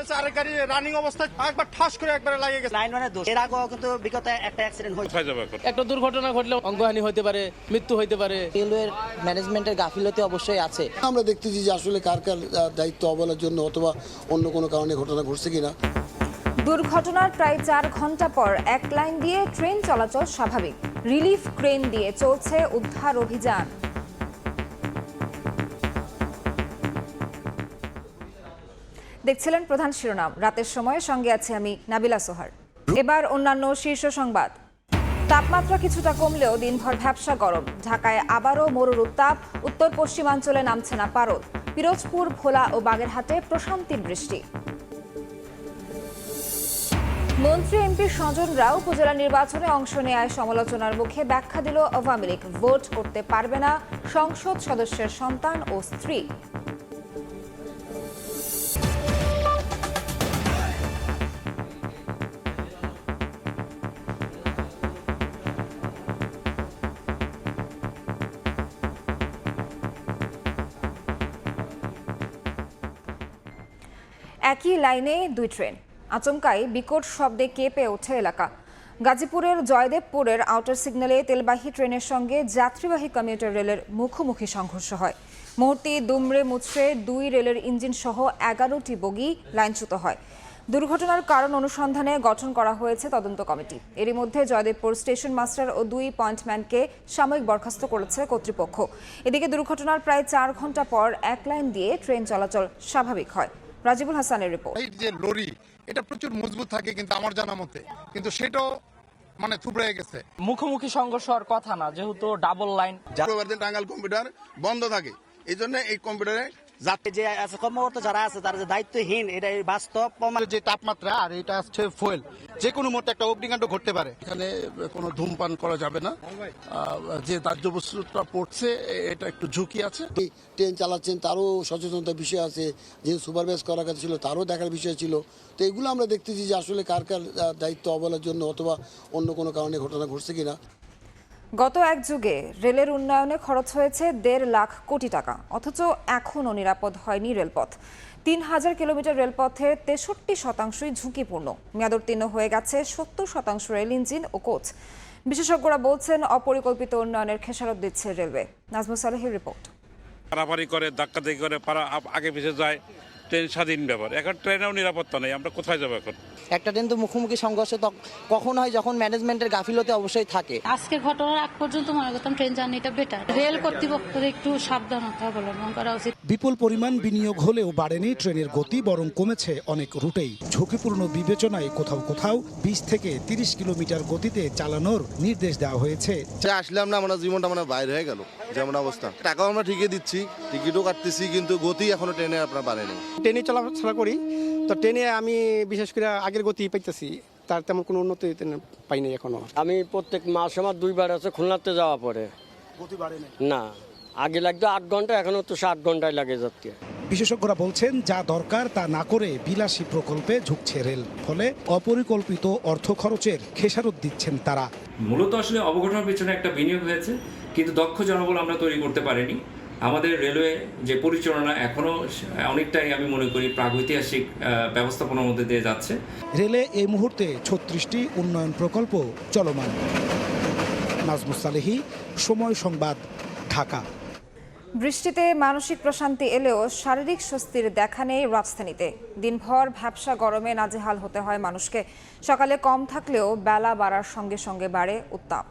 হয়েছে আরেক গাড়ি রানিং অবস্থায় একবার ঠাস করে একবারে লাগিয়ে গেছে। লাইন মানে দোষ। এর আগেও কিন্তু বিগত একটা অ্যাক্সিডেন্ট হয়েছে। কোথায় যাবে এখন? একটা দুর্ঘটনা ঘটলে অঙ্গহানি হতে পারে মৃত্যু হতে পারে। রেলওয়ের ম্যানেজমেন্টের গাফিলতি অবশ্যই আছে। আমরা দেখতেছি যে আসলে কার কার দায়িত্ব অবহেলার জন্য অথবা অন্য কোনো কারণে ঘটনা ঘটছে কিনা। দুর্ঘটনার প্রায় চার ঘণ্টা পর এক লাইন দিয়ে ট্রেন চলাচল স্বাভাবিক। রিলিফ ক্রেন দিয়ে চলছে উদ্ধার অভিযান। দেখছিলেন প্রধান শিরোনাম। রাতের সময়ে সঙ্গে আছে আমি, নাবিলা সোহার। এবার অন্যান্য শীর্ষ সংবাদ। তাপমাত্রা কিছুটা কমলেও দিনভর ভ্যাবসা গরম। ঢাকায় আবারও মরুর উত্তাপ, উত্তর পশ্চিমাঞ্চলে নামছে না পারদ। পিরোজপুর, ভোলা ও বাগেরহাটে প্রশান্তির বৃষ্টি। মন্ত্রী এমপি স্বজনরা উপজেলা নির্বাচনে অংশ নেয় সমালোচনার মুখে ব্যাখ্যা দিল আওয়ামী লীগ। ভোট করতে পারবে না সংসদ সদস্যের সন্তান ও স্ত্রী। একই লাইনে দুই ট্রেন। আচমকাই বিকট শব্দে কেঁপে ওঠে এলাকা। গাজীপুরের জয়দেবপুরের আউটার সিগন্যালে তেলবাহী ট্রেনের সঙ্গে যাত্রীবাহী কমিউটার রেলের মুখোমুখি সংঘর্ষ হয়। মুহূর্তে দুমড়ে মুচড়ে দুই রেলের ইঞ্জিন সহ এগারোটি বগি লাইনচ্যুত হয়। দুর্ঘটনার কারণ অনুসন্ধানে গঠন করা হয়েছে তদন্ত কমিটি। এরই মধ্যে জয়দেবপুর স্টেশন মাস্টার ও দুই পয়েন্টম্যানকে সাময়িক বরখাস্ত করেছে কর্তৃপক্ষ। এদিকে দুর্ঘটনার প্রায় চার ঘণ্টা পর এক লাইন দিয়ে ট্রেন চলাচল স্বাভাবিক হয়। রাজিবুল হাসানের রিপোর্ট এই যে লরি এটা প্রচুর মজবুত থাকে কিন্তু আমার জানা মতে। কিন্তু সেটাও মানে থুবড়ে গেছে। মুখোমুখি সংঘর্ষ হওয়ার কথা না যেহেতু ডাবল লাইন টাঙ্গাল কম্পিউটার বন্ধ থাকে। এই জন্য এই কম্পিউটারে যাত্রী যে আছে কর্মকর্তা যারা আছে তারা যে দায়িত্বহীন এটা বাস্তব প্রমাণ যে তাপমাত্রা আর এটা হচ্ছে ফুয়েল যে কোনো মুহূর্তে একটা অগ্নিকাণ্ড ঘটতে পারে। এখানে কোনো ধূমপান করা যাবে না। যে দাহ্য বস্তুটা পড়ছে এটা একটু ঝুঁকি আছে। ট্রেন চালাচ্ছেন তারও সচেতনতার বিষয় আছে। যে সুপারভাইজ করার কথা ছিল তারও দেখার বিষয় ছিল। তো এগুলো আমরা দেখতেছি যে আসলে কার কার দায়িত্ব অবহেলার জন্য অথবা অন্য কোনো কারণে ঘটনা ঘটছে কিনা। গত এক যুগে রেলের উন্নয়নে খরচ হয়েছে দেড় লাখ কোটি টাকা, অথচ এখনও নিরাপদ হয়নি রেলপথ। তিন হাজার কিলোমিটার রেলপথের তেষট্টি শতাংশই ঝুঁকিপূর্ণ। মেয়াদোত্তীর্ণ হয়ে গেছে সত্তর শতাংশ রেল ইঞ্জিন ও কোচ। বিশেষজ্ঞরা বলছেন অপরিকল্পিত উন্নয়নের খেসারত দিচ্ছে রেলওয়ে। নাজমুল সালেহের রিপোর্ট। পারাপারি করে ধাক্কাধাক্কি করে পারা আগে পিছিয়ে যায়। ট্রেন স্বাধীন ব্যাপার এখন ট্রেনেও নিরাপত্তা নেই আমরা কোথায় যাব এখন? একটা ট্রেন তো মুখোমুখি সংঘর্ষ কখন হয় যখন ম্যানেজমেন্টের গাফিলতি অবশ্যই থাকে। আজকের ঘটনার আগ পর্যন্ত মনে করতাম ট্রেন জার্নিটা বেটার রেল কর্তৃপক্ষের একটু সাবধানতা অবলম্বন করা উচিত। বিপুল পরিমাণ বিনিয়োগ হলেও বাড়েনি ট্রেনের গতি বরং কমেছে অনেক রুটেই। ঝুঁকিপূর্ণ বিবেচনায় কোথাও কোথাও বিশ থেকে তিরিশ কিলোমিটার গতিতে চালানোর নির্দেশ দেওয়া হয়েছে। সে আসলাম না আমার জীবনটা মানে বাইরে হয়ে গেল। যেমন অবস্থা। টাকাও আমরা ঠিকই দিচ্ছি টিকিটও কাটতেছি কিন্তু গতি এখনও ট্রেনে আপনার বাড়েনি। ট্রেনে চলাফেরা করি। তো ট্রেনে আমি বিশেষ করে আগের গতি পাইতেছি তার তেমন কোনো উন্নতি পাইনি এখনও। আমি প্রত্যেক মাস আমার দুইবার আছে খুলনাতে যাওয়া পরে। না আগে লাগতো আট ঘণ্টা এখন তো সাত ঘন্টায় লাগে যাচ্ছে বিশেষজ্ঞরা বলছেন যা দরকার তা না করে বিলাসী প্রকল্পে ঝুঁকছে রেল ফলে অপরিকল্পিত অর্থ খরচের খেসারত দিচ্ছেন তারা। মূলত আসলে অবঘটনার পিছনে একটা বিনিয়োগ হয়েছে কিন্তু দক্ষ জনবল আমরা তৈরি করতে পারিনি। আমাদের রেলওয়ে যে পরিচালনা এখনও অনেকটাই আমি মনে করি প্রাগৈতিহাসিক ব্যবস্থাপনার মধ্যে দিয়ে যাচ্ছে। রেলে এই মুহূর্তে ছত্রিশটি উন্নয়ন প্রকল্প চলমান। নাজমুস সালেহি সময় সংবাদ ঢাকা। বৃষ্টিতে মানসিক প্রশান্তি এলেও শারীরিক স্বস্তির দেখা নেই রাজধানীতে। দিনভর ভ্যাবসা গরমে নাজেহাল হতে হয় মানুষকে। সকালে কম থাকলেও বেলা বাড়ার সঙ্গে সঙ্গে বাড়ে উত্তাপ।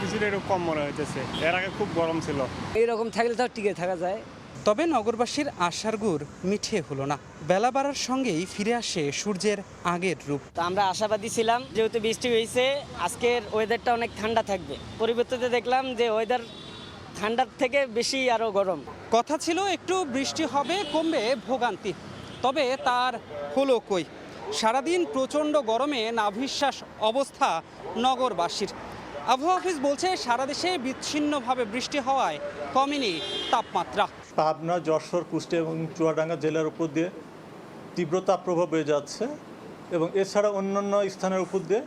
কিছুটা একটু কম মনে হইতেছে। এর আগে খুব গরম ছিল। এইরকম থাকলে তো টিকে থাকা যায়। তবে নগরবাসীর আশার গুড় মিঠে হলো না। বেলা বাড়ার সঙ্গেই ফিরে আসে সূর্যের আগের রূপ। তো আমরা আশাবাদী ছিলাম যেহেতু বৃষ্টি হয়েছে আজকের ওয়েদারটা অনেক ঠান্ডা থাকবে। পরিবর্তিতে দেখলাম যে ওয়েদার ঠান্ডার থেকে বেশি আরও গরম। কথা ছিল একটু বৃষ্টি হবে কমবে ভোগান্তি। তবে তার হলো কই? সারাদিন প্রচণ্ড গরমে নাভিশ্বাস অবস্থা নগরবাসীর। আবহাওয়া অফিস বলছে সারা দেশে বিচ্ছিন্নভাবে বৃষ্টি হওয়ায় কমেনি তাপমাত্রা। পাবনা যশোর কুষ্টিয়া এবং চুয়াডাঙ্গা জেলার উপর দিয়ে তীব্র তাপপ্রবাহ বয়ে যাচ্ছে এবং এছাড়া অন্যান্য স্থানের উপর দিয়ে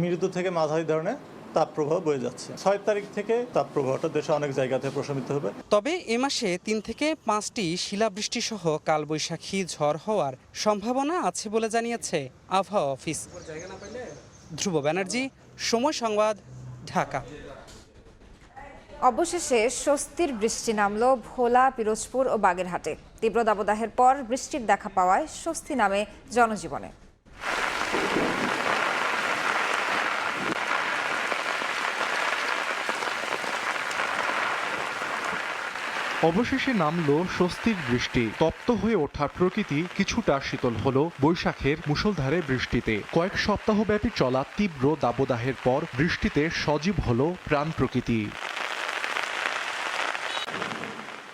মৃদু থেকে মাঝারি ধরনের তাপপ্রবাহ বয়ে যাচ্ছে। ছয় তারিখ থেকে তাপপ্রবাহটা দেশে অনেক জায়গাতে প্রশমিত হবে। তবে এ মাসে তিন থেকে পাঁচটি শিলাবৃষ্টি সহ কালবৈশাখী ঝড় হওয়ার সম্ভাবনা আছে বলে জানিয়েছে আবহাওয়া অফিস। ধ্রুব ব্যানার্জি সময় সংবাদ ঢাকা। অবশেষে স্বস্তির বৃষ্টি নামল ভোলা, পিরোজপুর ও বাগেরহাটে। তীব্র দাবদাহের পর বৃষ্টির দেখা পাওয়ায় স্বস্তি নামে জনজীবনে। অবশেষে নামলো স্বস্তির বৃষ্টি। তপ্ত হয়ে ওঠা প্রকৃতি কিছুটা শীতল হলো বৈশাখের মুষলধারে বৃষ্টিতে। কয়েক সপ্তাহব্যাপী চলা তীব্র দাবদাহের পর বৃষ্টিতে সজীব হলো প্রাণ প্রকৃতি।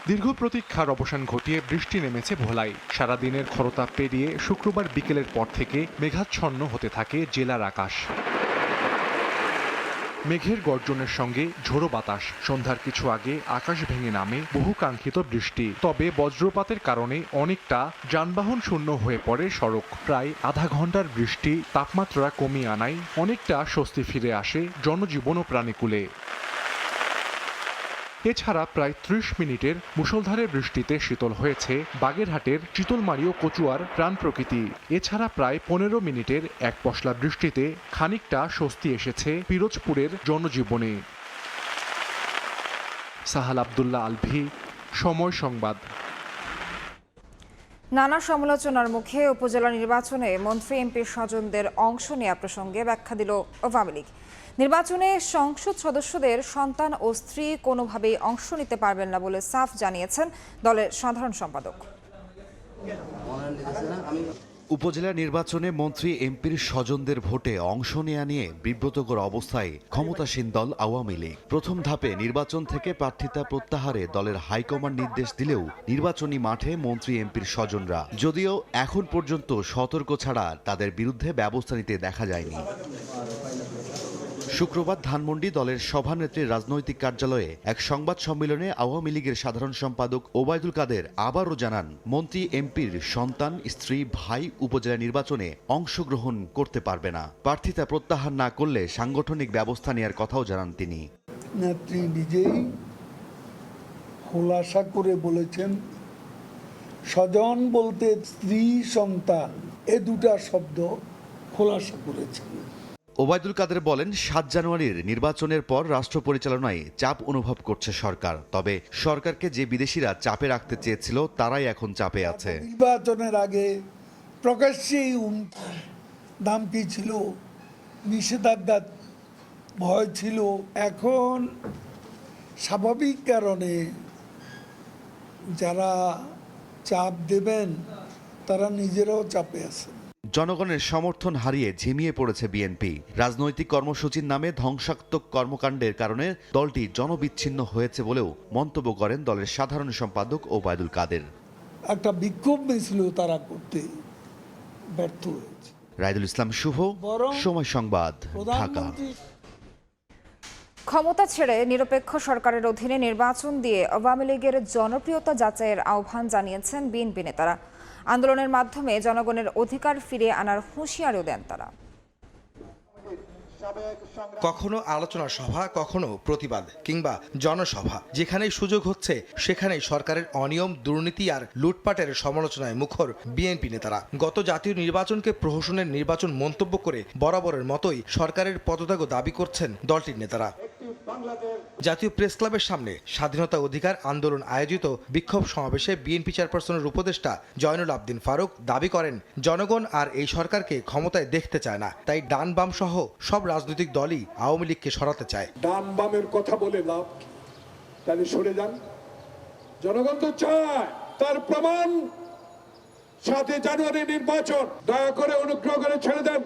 দীর্ঘ প্রতীক্ষার অবসান ঘটিয়ে বৃষ্টি নেমেছে ভোলায়। সারাদিনের খরতাপ পেরিয়ে শুক্রবার বিকেলের পর থেকে মেঘাচ্ছন্ন হতে থাকে জেলার আকাশ। মেঘের গর্জনের সঙ্গে ঝোড়ো বাতাস। সন্ধ্যার কিছু আগে আকাশ ভেঙে নামে বহু কাঙ্ক্ষিত বৃষ্টি। তবে বজ্রপাতের কারণে অনেকটা যানবাহন শূন্য হয়ে পড়ে সড়ক। প্রায় আধা ঘণ্টার বৃষ্টি, তাপমাত্রা কমিয়ে আনায় অনেকটা স্বস্তি ফিরে আসে জনজীবন ও প্রাণীকুলে। এছাড়া প্রায় ত্রিশ মিনিটের মুষলধারে বৃষ্টিতে শীতল হয়েছে বাগেরহাটের চিতলমারি ও কচুয়ার প্রাণ প্রকৃতি। এছাড়া প্রায় পনেরো মিনিটের এক পশলা বৃষ্টিতে খানিকটা স্বস্তি এসেছে পিরোজপুরের জনজীবনে। সাহাল আবদুল্লাহ আলভি, সময় সংবাদ। নানা সমালোচনার মুখে উপজেলা নির্বাচনে মন্ত্রী এমপির স্বজনদের অংশ নেওয়া প্রসঙ্গে ব্যাখ্যা দিল আওয়ামী লীগ। নির্বাচনে সংসদ সদস্যদের সন্তান ও স্ত্রী কোনোভাবেই অংশ নিতে পারবেন না বলে সাফ জানিয়েছেন দলের সাধারণ সম্পাদক। উপজেলা নির্বাচনে মন্ত্রী এমপির স্বজনদের ভোটে অংশ নেয়া নিয়ে বিব্রতকর অবস্থায় ক্ষমতাসীন দল আওয়ামী লীগ। প্রথম ধাপে নির্বাচন থেকে প্রার্থিতা প্রত্যাহারে দলের হাইকমান্ড নির্দেশ দিলেও নির্বাচনী মাঠে মন্ত্রী এমপির স্বজনরা। যদিও এখন পর্যন্ত সতর্ক ছাড়া তাদের বিরুদ্ধে ব্যবস্থা নিতে দেখা যায়নি। শুক্রবার ধানমন্ডি দলের সভানেত্রীর রাজনৈতিক কার্যালয়ে এক সংবাদ সম্মেলনে আওয়ামী লীগের সাধারণ সম্পাদক ওবায়দুল কাদের আবারও জানান, মন্ত্রী এমপির সন্তান, স্ত্রী, ভাই উপজেলা নির্বাচনে অংশগ্রহণ করতে পারবে না। প্রার্থিতা প্রত্যাহার না করলে সাংগঠনিক ব্যবস্থা নেওয়ার কথাও জানান তিনি। নেত্রী নিজেই খোলাসা করে বলেছেন, স্বজন বলতে স্ত্রী, সন্তান, এ দুটা শব্দ খোলাসা করেছেন। ওবায়দুল কাদের বলেন, সাত জানুয়ারির নির্বাচনের পর রাষ্ট্র পরিচালনায় চাপ অনুভব করছে সরকার। তবে সরকারকে যে বিদেশিরা চাপে রাখতে চেয়েছিল, তারাই এখন চাপে আছে। নির্বাচনের আগে প্রকাশ্যেই হুমকি দামকি ছিল নিষেধাজ্ঞার ভয় ছিল। এখন স্বাভাবিক কারণে যারা চাপ দেবেন, তারা নিজেরাও চাপে আছেন। জনগণের সমর্থন হারিয়ে ঝিমিয়ে পড়েছে বিএনপি। রাজনৈতিক কর্মসূচির নামে ধ্বংসাত্মক কর্মকাণ্ডের কারণে দলটি জনবিচ্ছিন্ন হয়েছে বলেও মন্তব্য করেন দলের সাধারণ সম্পাদক ওবায়দুল কাদের। একটা বিক্ষোভ মিছিল তারা করতে ব্যর্থ হয়েছে। রায়দুল ইসলাম শুভ সময় সংবাদ ঢাকা। ক্ষমতা ছেড়ে নিরপেক্ষ সরকারের অধীনে নির্বাচন দিয়ে আওয়ামী লীগের জনপ্রিয়তা যাচাইয়ের আহ্বান জানিয়েছেন বিএনপি নেতারা। আন্দোলনের মাধ্যমে জনগণের অধিকার ফিরে আনার হুঁশিয়ারিও দেন তারা। কখনো আলোচনা সভা, কখনো প্রতিবাদ কিংবা জনসভা, যেখানেই সুযোগ হচ্ছে সেখানেই সরকারের অনিয়ম, দুর্নীতি আর লুটপাটের সমালোচনায় মুখর বিএনপি নেতারা। গত জাতীয় নির্বাচনকে প্রহসনের নির্বাচন মন্তব্য করে বরাবরের মতোই সরকারের পদত্যাগ দাবি করছেন দলটির নেতারা। জাতীয় প্রেস ক্লাবের সামনে স্বাধীনতা অধিকার আন্দোলন আয়োজিত বিক্ষোভ সমাবেশে বিএনপি চেয়ারপারসনের উপদেষ্টা জয়নুল আবদিন ফারুক দাবি করেন জনগণ আর এই সরকারকে ক্ষমতায় দেখতে চায় না তাই ডান বাম সহ সব রাজনৈতিক দলই আওয়ামী লীগকে সরাতে চায়। ডান বামের কথা বলে লাভ তাহলে সরে যান। জনগণ তো চায় তার প্রমাণ। সাথে জানুয়ারি নির্বাচন দয়া করে অনুগ্রহ করে ছেড়ে দেন।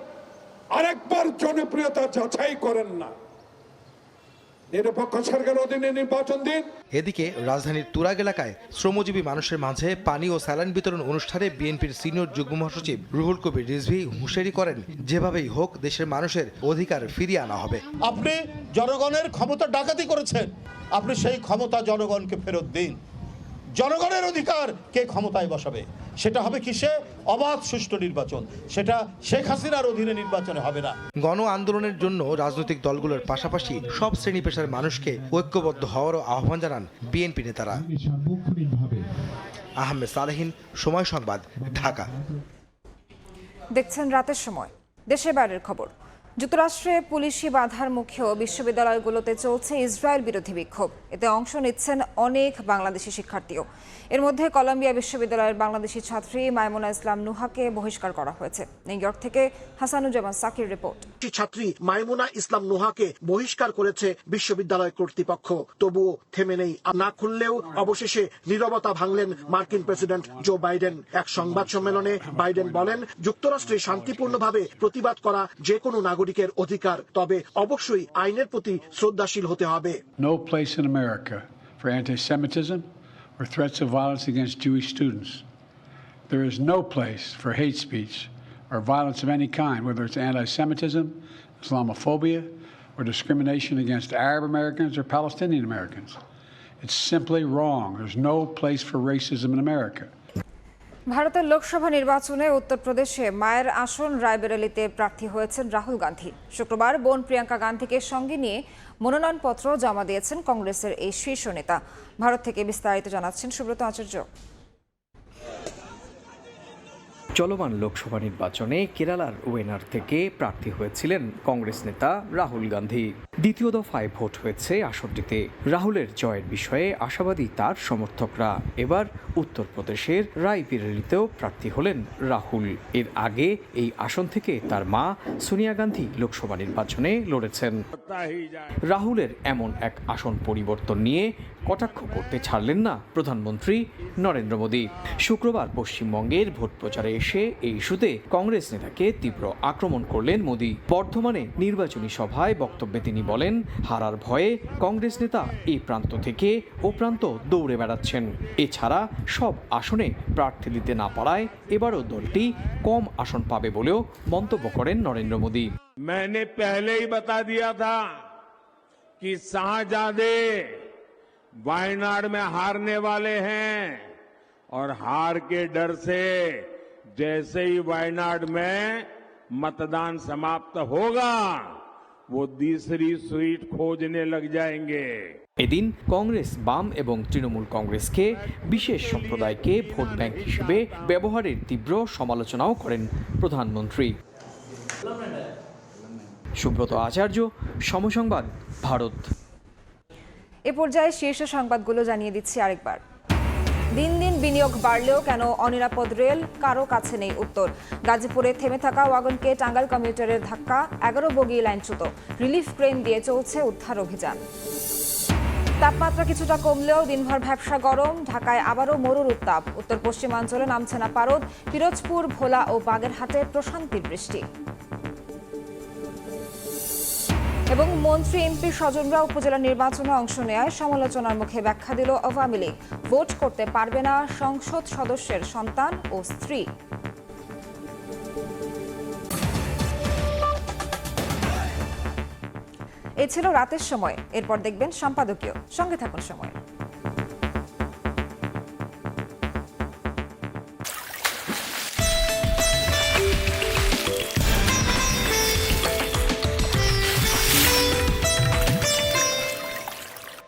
আরেকবার জনপ্রিয়তা যাচাই করেন না। নিরপেক্ষ সরকার অধীনে নির্বাচন দিন। এদিকে রাজধানীর তুরাগ এলাকায় শ্রমজীবী মানুষের মাঝে পানি ও স্যালাইন বিতরণ অনুষ্ঠানে বিএনপির সিনিয়র যুগ্ম মহাসচিব রুহুল কবির রিজভি হুঁশিয়ারি করেন যেভাবেই হোক দেশের মানুষের অধিকার ফিরিয়ে আনা হবে। আপনি জনগণের ক্ষমতা ডাকাতি করেছেন। আপনি সেই ক্ষমতা জনগণকে ফেরত দিন। জনগণের অধিকার কে ক্ষমতায় বসাবে? সেটা হবে কিসে? অবাধ সুষ্ঠু নির্বাচন। সেটা শেখ হাসিনার অধীনে নির্বাচনে হবে না। গণ আন্দোলনের জন্য রাজনৈতিক দলগুলোর পাশাপাশি সব শ্রেণি পেশার মানুষকে ঐক্যবদ্ধ হওয়ারও আহ্বান জানান বিএনপি নেতারা। আহমেদ সালেহিন সময় সংবাদ ঢাকা। দেখছেন রাতের সময়। দেশের বাইরের খবর। যুক্তরাষ্ট্রে পুলিশি বাধার মুখেও বিশ্ববিদ্যালয়গুলোতে চলছে ইসরায়েল বিরোধী বিক্ষোভ। এতে অংশ নিচ্ছেন অনেক বাংলাদেশি শিক্ষার্থীও। এর মধ্যে কলম্বিয়া বিশ্ববিদ্যালয়ের বাংলাদেশি ছাত্রী মাইমুনা ইসলাম নুহাকে বহিষ্কার করা হয়েছে। নিউ ইয়র্ক থেকে হাসানুজ্জামান সাকির রিপোর্ট। ছাত্রী মাইমুনা ইসলাম নোহাকে বহিষ্কার করেছে বিশ্ববিদ্যালয় কর্তৃপক্ষ। তবুও থেমে নেই। না খুললেও অবশেষে নীরবতা ভাঙলেন মার্কিন প্রেসিডেন্ট জো বাইডেন। এক সংবাদ সম্মেলনে বাইডেন বলেন, যুক্তরাষ্ট্রে শান্তিপূর্ণভাবে প্রতিবাদ করা যে কোনো নাগরিকের অধিকার তবে অবশ্যই আইনের প্রতি শ্রদ্ধাশীল হতে হবে no place in America for anti Semitism or threats of violence against Jewish students. There is no place for hate speech or violence of any kind, whether it's anti Semitism, Islamophobia, or discrimination against Arab Americans or Palestinian Americans. It's simply wrong. There's no place for racism in America. ভারতের লোকসভা নির্বাচনে উত্তরপ্রদেশে মায়ের আসন রায়বেরেলিতে প্রার্থী হয়েছেন রাহুল গান্ধী। শুক্রবার বোন প্রিয়াঙ্কা গান্ধীকে সঙ্গে নিয়ে মনোনয়নপত্র জমা দিয়েছেন কংগ্রেসের এই শীর্ষ নেতা। ভারত থেকে বিস্তারিত জানাচ্ছেন সুব্রত আচার্য। চলমান লোকসভা নির্বাচনে কেরালার ওয়েনার থেকে প্রার্থী হয়েছিলেন কংগ্রেস নেতা রাহুল গান্ধী। দ্বিতীয় দফায় ভোট হয়েছে আসনটিতে। রাহুলের জয়ের বিষয়ে আশাবাদী তার সমর্থকরা। এবার উত্তরপ্রদেশের রায়বিরেলিতেও প্রার্থী হলেন রাহুল। এর আগে এই আসন থেকে তার মা সোনিয়া গান্ধী লোকসভা নির্বাচনে লড়েছেন। রাহুলের এমন এক আসন পরিবর্তন নিয়ে কটাক্ষ করতে ছাড়লেন না প্রধানমন্ত্রী নরেন্দ্র মোদী। শুক্রবার পশ্চিমবঙ্গের ভোট প্রচারে এসে এই ইস্যুতে কংগ্রেস নেতাকে তীব্র আক্রমণ করলেন মোদী বর্ধমানে নির্বাচনী সভায় বক্তব্যে তিনি বলেন হারার ভয়ে কংগ্রেস নেতা এই প্রান্ত থেকে ও প্রান্ত দৌড়ে বেড়াচ্ছেন এছাড়া সব আসনে প্রার্থী দিতে না পারায় এবারও দলটি কম আসন পাবে বলেও মন্তব্য করেন নরেন্দ্র মোদী मैंने पहले ही बता दिया था कि शाहजादे वायनाड में हारने वाले हैं और हार के डर से जैसे ही वायनाड में मतदान समाप्त होगा वो दूसरी सीट खोजने लग जाएंगे এদিন কংগ্রেস বাম এবং তৃণমূল কংগ্রেসকে বিশেষ সম্প্রদায়কে ভোট ব্যাংক হিসেবে ব্যবহারের তীব্র সমালোচনাও করেন প্রধানমন্ত্রী সুব্রত আচার্য সমসংবাদ ভারত এ পর্যায়ে শীর্ষ সংবাদগুলো জানিয়ে দিচ্ছি আরেকবার দিন দিন বিনিয়োগ বাড়লেও কেন অনিরাপদ রেল? কারও কাছে নেই উত্তর। গাজীপুরে থেমে থাকা ওয়াগনকে টাঙ্গাইল কমিউটারের ধাক্কা, এগারো বগি লাইনচ্যুত। রিলিফ ক্রেন দিয়ে চলছে উদ্ধার অভিযান। তাপমাত্রা কিছুটা কমলেও দিনভর ভ্যাবসা গরম, ঢাকায় আবারও মরুর উত্তাপ। উত্তর পশ্চিমাঞ্চলে নামছে না পারদ, পিরোজপুর, ভোলা ও বাগেরহাটে প্রশান্তির বৃষ্টি। এবং মন্ত্রী এমপি স্বজনরা উপজেলা নির্বাচনে অংশ নেয় সমালোচনার মুখে ব্যাখ্যা দিল আওয়ামী লীগ। ভোট করতে পারবে না সংসদ সদস্যের সন্তান ও স্ত্রী। এ ছিল রাতের সময়। এরপর দেখবেন সম্পাদকীয়। সঙ্গে থাকুন সময়।